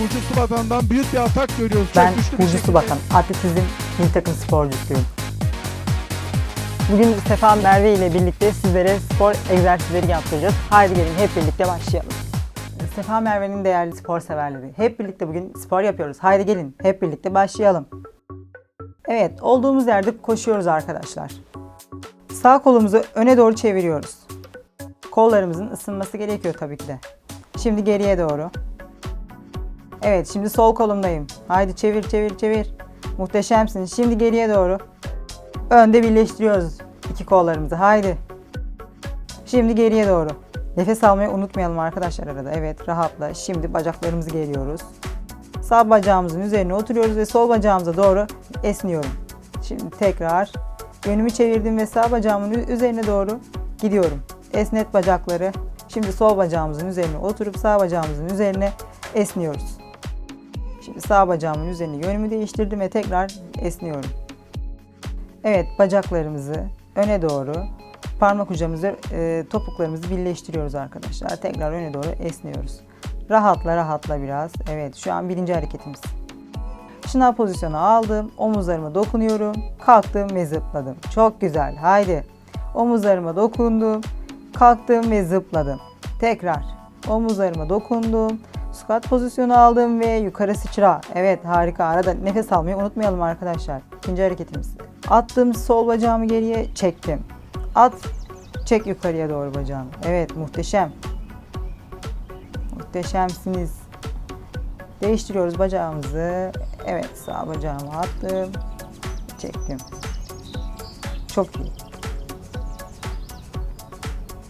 Burcu Subatan'dan büyük bir atak görüyoruz. Çok Ben güçlü Burcu. Subakan, atletizm milli takım sporcusuyum. Bugün Sefa Merve ile birlikte sizlere spor egzersizleri yaptıracağız. Haydi gelin hep birlikte başlayalım. Sefa Merve'nin değerli spor severleri. Hep birlikte bugün spor yapıyoruz. Haydi gelin hep birlikte başlayalım. Evet, olduğumuz yerde koşuyoruz arkadaşlar. Sağ kolumuzu öne doğru çeviriyoruz. Kollarımızın ısınması gerekiyor tabii ki de. Şimdi geriye doğru. Evet şimdi sol kolumdayım. Haydi çevir çevir çevir. Muhteşemsin. Şimdi geriye doğru. Önde birleştiriyoruz iki kollarımızı. Haydi. Şimdi geriye doğru. Nefes almayı unutmayalım arkadaşlar arada. Evet rahatla. Şimdi bacaklarımızı geriyoruz. Sağ bacağımızın üzerine oturuyoruz ve sol bacağımıza doğru esniyorum. Şimdi tekrar yönümü çevirdim ve sağ bacağımın üzerine doğru gidiyorum. Esnet bacakları. Şimdi sol bacağımızın üzerine oturup sağ bacağımızın üzerine esniyoruz. Şimdi sağ bacağımın üzerine yönümü değiştirdim ve tekrar esniyorum. Evet bacaklarımızı öne doğru parmak ucumuzı e, topuklarımızı birleştiriyoruz arkadaşlar. Tekrar öne doğru esniyoruz. Rahatla rahatla biraz. Evet şu an birinci hareketimiz. Şınav pozisyonu aldım. Omuzlarıma dokunuyorum. Kalktım ve zıpladım. Çok güzel. Haydi. Omuzlarıma dokundum. Kalktım ve zıpladım. Tekrar. Omuzlarıma dokundum. Squat pozisyonu aldım ve yukarı sıçra. Evet harika. Arada nefes almayı unutmayalım arkadaşlar. İkinci hareketimiz. Attım sol bacağımı geriye çektim. At çek yukarıya doğru bacağını. Evet muhteşem. Muhteşemsiniz. Değiştiriyoruz bacağımızı. Evet sağ bacağımı attım. Çektim. Çok iyi.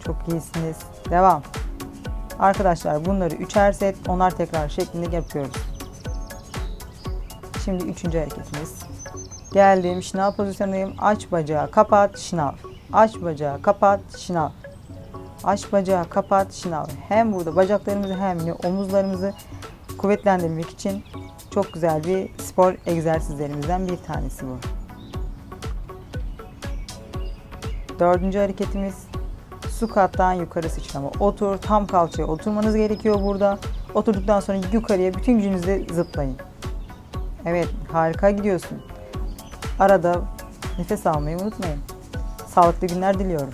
Çok iyisiniz. Devam. Arkadaşlar bunları üçer set, onar tekrar şeklinde yapıyoruz. Şimdi üçüncü hareketimiz. Geldim, şınav pozisyondayım. Aç bacağı, kapat, şınav. Aç bacağı, kapat, şınav. Aç bacağı, kapat, şınav. Hem burada bacaklarımızı hem de omuzlarımızı kuvvetlendirmek için çok güzel bir spor egzersizlerimizden bir tanesi bu. Dördüncü hareketimiz squat'tan yukarı sıçrama. Otur, tam kalçaya oturmanız gerekiyor burada. Oturduktan sonra yukarıya bütün gücünüzle zıplayın. Evet, harika gidiyorsun. Arada nefes almayı unutmayın. Sağlıklı günler diliyorum.